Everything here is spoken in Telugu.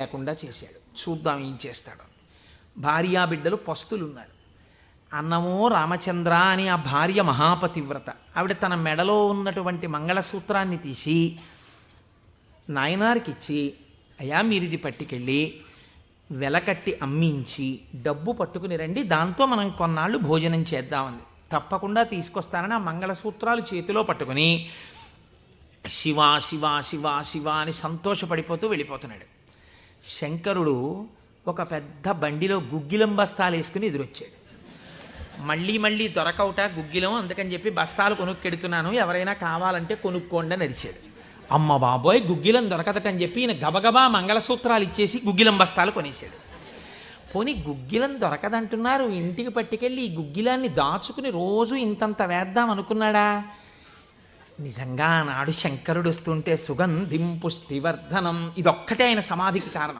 లేకుండా చేశాడు. చూద్దాం ఏం చేస్తాడు. భార్యా బిడ్డలు పస్తులున్నారు. అన్నమో రామచంద్ర అని ఆ భార్య మహాపతివ్రత. ఆవిడ తన మెడలో ఉన్నటువంటి మంగళసూత్రాన్ని తీసి నాయనారికి ఇచ్చి అయ్యా మీరిది పట్టుకెళ్ళి వెలకట్టి అమ్మించి డబ్బు పట్టుకుని రండి దాంతో మనం కొన్నాళ్ళు భోజనం చేద్దామని. తప్పకుండా తీసుకొస్తానని ఆ మంగళసూత్రాలు చేతిలో పట్టుకుని శివ శివ శివ శివ అని సంతోషపడిపోతూ వెళ్ళిపోతున్నాడు. శంకరుడు ఒక పెద్ద బండిలో గుగ్గిలం బస్తాలు వేసుకుని ఎదురొచ్చాడు. మళ్ళీ మళ్ళీ దొరకవుట గుగ్గిలం అందుకని చెప్పి బస్తాలు కొనుక్కెడుతున్నాను ఎవరైనా కావాలంటే కొనుక్కోండి అని అరిచాడు. అమ్మ బాబోయ్ గుగ్గిలం దొరకదటని చెప్పి ఈయన గబగబా మంగళసూత్రాలు ఇచ్చేసి గుగ్గిలం బస్తాలు కొనేశాడు. పోనీ గుగ్గిలం దొరకదంటున్నారు ఇంటికి పట్టుకెళ్ళి ఈ గుగ్గిలాన్ని దాచుకుని రోజు ఇంతంత వేద్దాం అనుకున్నాడా? నిజంగా నాడు శంకరుడు వస్తుంటే సుగంధిం పుష్టివర్ధనం ఇదొక్కటే ఆయన సమాధికి కారణం.